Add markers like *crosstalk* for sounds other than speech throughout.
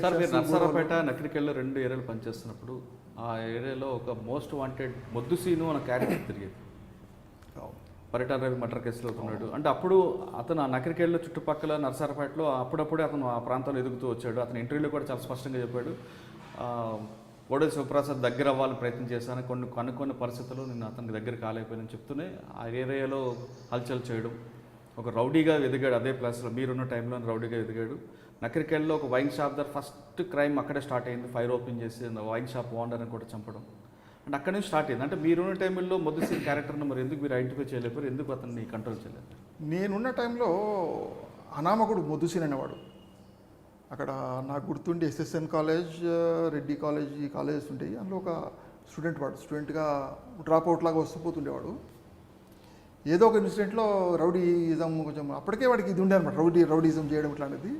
Sir మీరు నర్సరాపేట నకిరికెళ్ళ రెండు ఏరియాలు పనిచేస్తున్నప్పుడు ఆ ఏరియాలో ఒక మోస్ట్ వాంటెడ్ మొద్దు సీను అనే క్యారెక్టర్ తిరిగేది. పరిటాల రవి మటర్ కేసులో ఉన్నాడు అంటే అప్పుడు అతను ఆ నకిరికెళ్ళ చుట్టుపక్కల నర్సరాపేటలో అప్పుడప్పుడే అతను ఆ ప్రాంతంలో ఎదుగుతూ వచ్చాడు. అతని ఇంటర్వ్యూలో కూడా చాలా స్పష్టంగా చెప్పాడు. కోడెల శివప్రసాద్ దగ్గర అవ్వాలని ప్రయత్నం చేశాను. కొన్ని కొన్ని కొన్ని పరిస్థితుల్లో నేను అతనికి దగ్గర కాలేకపోయానని చెప్తూనే ఆ ఏరియాలో హల్చల్ చేయడం. ఒక రౌడీగా ఎదిగాడు అదే ప్లేస్లో. మీరున్న టైంలో రౌడీగా ఎదిగాడు నకరికెళ్ళలో ఒక వైన్ షాప్ దగ్గర ఫస్ట్ క్రైమ్ అక్కడే స్టార్ట్ అయింది. ఫైర్ ఓపెన్ చేసి వైన్ షాప్ ఓనర్ని కూడా చంపడం. అండ్ అక్కడి నుంచి స్టార్ట్ అయింది. అంటే మీరున్న టైంలో మొదటి క్యారెక్టర్ని మరి ఎందుకు మీరు ఐడెంటిఫై చేయలేకపోయారు? ఎందుకు అతన్ని కంట్రోల్ చేయలేదు? నేనున్న టైంలో అనామకుడు మొద్దుసీన్ అనేవాడు. అక్కడ నాకు గుర్తుండి ఎస్ఎస్ఎన్ కాలేజ్ రెడ్డి కాలేజ్ ఈ కాలేజెస్ ఉంటాయి అందులో ఒక స్టూడెంట్ వాడు స్టూడెంట్గా డ్రాప్ అవుట్ లాగా వస్తూ పోతుండేవాడు. ఏదో ఒక ఇన్సిడెంట్లో రౌడీయిజం కొంచెం అప్పటికే వాడికి ఇది ఉండే అనమాట రౌడీ రౌడీజం చేయడం ఇట్లాంటిది.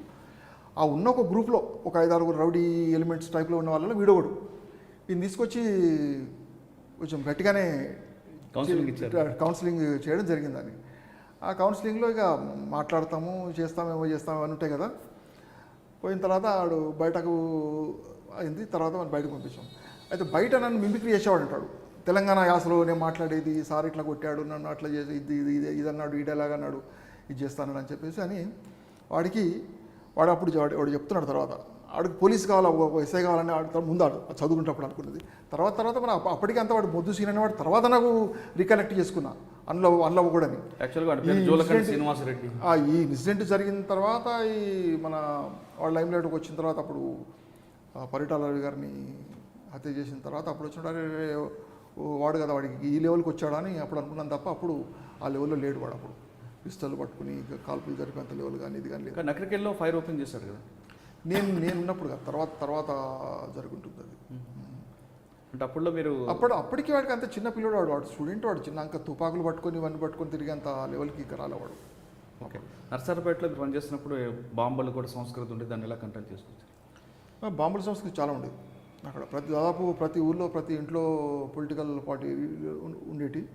ఆ ఉన్న ఒక గ్రూప్లో ఒక ఐదారుగురు రౌడీ ఎలిమెంట్స్ టైప్లో ఉన్న వాళ్ళలో వీడోగడు ఈయన తీసుకొచ్చి కొంచెం గట్టిగానే కౌన్సిలింగ్ ఇచ్చారు. కౌన్సిలింగ్ చేయడం జరిగిందని ఆ కౌన్సిలింగ్లో ఇక మాట్లాడతాము చేస్తామేమో చేస్తామేమో అని ఉంటాయి కదా. పోయిన తర్వాత ఆడు బయటకు అయింది తర్వాత మనం బయటకు పంపించాం. అయితే బయట నన్ను మిమిక్రీ చేసేవాడు అంటాడు. తెలంగాణ యాసలో నేను మాట్లాడేది సార్ ఇట్లా కొట్టాడు నన్ను అట్లా చేసి ఇది ఇది ఇది ఇది అన్నాడు ఎలాగ అన్నాడు ఇది చేస్తాను అని చెప్పేసి అని వాడికి వాడు అప్పుడు వాడు వాడు చెప్తున్నాడు తర్వాత. ఆడికి పోలీస్ కావాలా ఒక ఎస్ఐ కావాలని ఆడు ముందు ఆడు చదువుకుంటప్పుడు అనుకున్నది. తర్వాత తర్వాత మన అప్ప- అప్పటికి అంతా వాడు మొద్దు సీన్ అనేవాడు తర్వాత నాకు రికలెక్ట్ చేసుకున్నా. అందులో అందులో కూడా వాడి ఈ ఇన్సిడెంట్ జరిగిన తర్వాత ఈ మన వాళ్ళ లైమ్ లైట్కి వచ్చిన తర్వాత అప్పుడు పరిటాల రవి గారిని హత్య చేసిన తర్వాత అప్పుడు వచ్చిన వాడు కదా వాడికి ఈ లెవెల్కి వచ్చాడని అప్పుడు అనుకున్నాను తప్ప అప్పుడు ఆ లెవెల్లో లేడు వాడు అప్పుడు. పిస్తల్ పట్టుకుని ఇక కాల్పులు జరిపేంత లెవెల్ కానీ ఇది కానీ లేదు. నకరికెళ్ళలో ఫైర్ ఓపెన్ చేశాడు కదా? నేను నేను ఉన్నప్పుడు కాదు తర్వాత తర్వాత జరుగుంటుంది అది. అంటే అప్పుడులో మీరు అప్పుడు అప్పటికి వాడికి అంత చిన్న పిల్లడు వాడు వాడు స్టూడెంట్ వాడు చిన్న అంక తుపాకులు పట్టుకొని ఇవన్నీ పట్టుకొని తిరిగేంత లెవెల్కి ఇక రాలేవాడు. ఓకే. నర్సరాపేటలో మీరు పనిచేస్తున్నప్పుడు బాంబులు కూడా సంస్కృతి ఉంటే దాన్ని ఎలా కంట్రోల్ చేసుకొచ్చారు? ఆ, బాంబుల సంస్కృతి చాలా ఉండేది. అక్కడ ప్రతి దాదాపు ప్రతి ఊళ్ళో ప్రతి ఇంట్లో పొలిటికల్ పార్టీ ఉండేటి.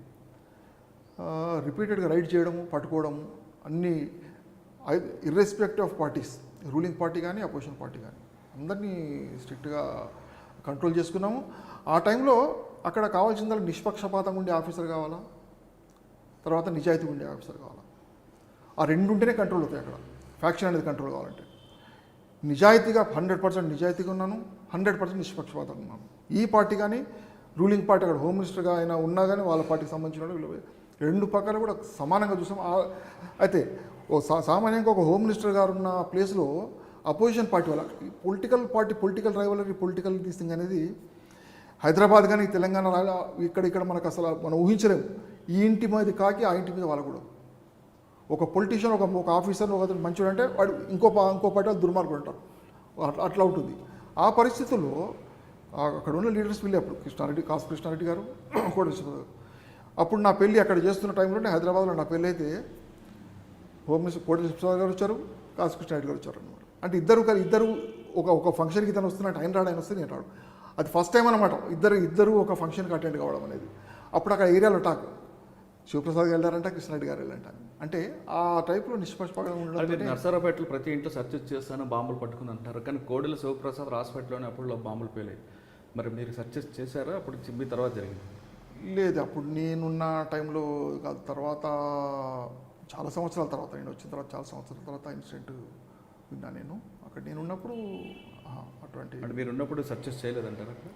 రిపీటెడ్గా రైడ్ చేయడము పట్టుకోవడము అన్నీ irrespective of parties ruling party కానీ అపోజిషన్ పార్టీ కానీ అందరినీ స్ట్రిక్ట్గా కంట్రోల్ చేసుకున్నాము. ఆ టైంలో అక్కడ కావాల్సిందల్లా నిష్పక్షపాతంగా ఉండే ఆఫీసర్ కావాలా? తర్వాత నిజాయితీ ఉండే ఆఫీసర్ కావాలా? ఆ రెండు ఉంటేనే కంట్రోల్ అవుతాయి అక్కడ. ఫ్యాక్షన్ అనేది కంట్రోల్ కావాలంటే. నిజాయితీగా హండ్రెడ్ పర్సెంట్ నిజాయితీగా ఉన్నాను హండ్రెడ్ పర్సెంట్ నిష్పక్షపాతంగా ఉన్నాను. ఈ పార్టీ కానీ రూలింగ్ పార్టీ అక్కడ హోమ్ మినిస్టర్గా అయినా ఉన్నా కానీ వాళ్ళ పార్టీకి సంబంధించిన వాళ్ళు వీళ్ళు రెండు పక్కన కూడా సమానంగా చూసాం. అయితే ఓ సా సామాన్యంగా ఒక హోమ్ మినిస్టర్ గారు ఉన్న ప్లేస్లో అపోజిషన్ పార్టీ వాళ్ళ political party political rivalry political thing అనేది హైదరాబాద్ కానీ తెలంగాణ ఇక్కడ ఇక్కడ మనకు అసలు మనం ఊహించలేము. ఈ ఇంటి మీద కాకి ఆ ఇంటి మీద వాళ్ళకూడదు ఒక పొలిటీషియన్ ఒక ఒక ఆఫీసర్ ఒక అతను మంచివాడు అంటే వాడు ఇంకో పా- ఇంకో పార్టీ వాళ్ళు దుర్మార్గుడు అంటారు. అట్లా అట్లా ఉంటుంది. ఆ పరిస్థితుల్లో అక్కడ ఉన్న లీడర్స్ వెళ్ళి అప్పుడు. కృష్ణారెడ్డి కాసు కృష్ణారెడ్డి గారు *clears throat* కూడా గారు. అప్పుడు నా పెళ్ళి అక్కడ చేస్తున్న టైంలోనే హైదరాబాద్లో నా పెళ్ళి అయితే హోమ్ మినిస్టర్ కోటి శివసాగర్ గారు వచ్చారు కాసు కృష్ణారెడ్డి గారు వచ్చారు అనమాట అంటే ఇద్దరు ఇద్దరు ఒక ఒక ఫంక్షన్కి తను వస్తున్నట్టు ఆయన రాడు ఆయన వస్తే నేను రాడు. అది ఫస్ట్ టైం అనమాట ఇద్దరు ఇద్దరు ఒక ఫంక్షన్కి అటెండ్ కావడం అనేది. అప్పుడు అక్కడ ఏరియాలో టాక్ శివప్రసాద్ వెళ్ళారంట కృష్ణారెడ్డి గారు వెళ్ళారంట అంటే ఆ టైప్లో నిష్పక్షపాతంగా అది ఉండడం నర్సరాపేటలో ప్రతి ఇంట్లో సర్చ్ చేస్తాను బాంబులు పట్టుకుని అంటారు. కానీ కోడెల శివప్రసాద్ హాస్పిటల్లోనే అప్పుడు బాంబులు పేలాయి మరి మీరు సర్చెస్ చేశారా? అప్పుడు మీ తర్వాత జరిగింది. లేదు అప్పుడు నేనున్న టైంలో కాదు తర్వాత చాలా సంవత్సరాల తర్వాత నేను వచ్చిన తర్వాత చాలా సంవత్సరాల తర్వాత ఇన్సిడెంట్ విన్నా నేను. అక్కడ నేను ఉన్నప్పుడు అటువంటి అంటే మీరు ఉన్నప్పుడు సెర్చ్ చేయలేదంటారా అక్కడ?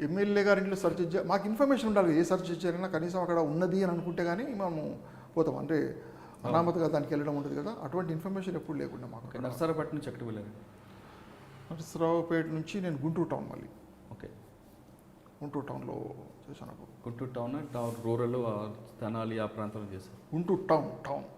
ఎమ్మెల్యే గారి ఇంట్లో సెర్చ్ మాకు ఇన్ఫర్మేషన్ ఉండాలి ఏ సెర్చ్ చేయాలన్నా కనీసం అక్కడ ఉన్నది అని అనుకుంటే కానీ మనము పోతాం. అంటే అనామతగా దానికి వెళ్ళడం ఉంటుంది కదా అటువంటి ఇన్ఫర్మేషన్ ఎప్పుడు లేకుండా మాకు ఓకే నర్సరాపేట నుంచి ఎక్కడికి వెళ్ళారు? నరసరావుపేట నుంచి నేను గుంటూరు టౌన్ మళ్ళీ. ఓకే. గుంటూరు టౌన్లో చేశాను. అప్పుడు Guntur town town rural Tenali ఆ ప్రాంతంలో చేశారు గుంటూరు టౌన్ టౌన్.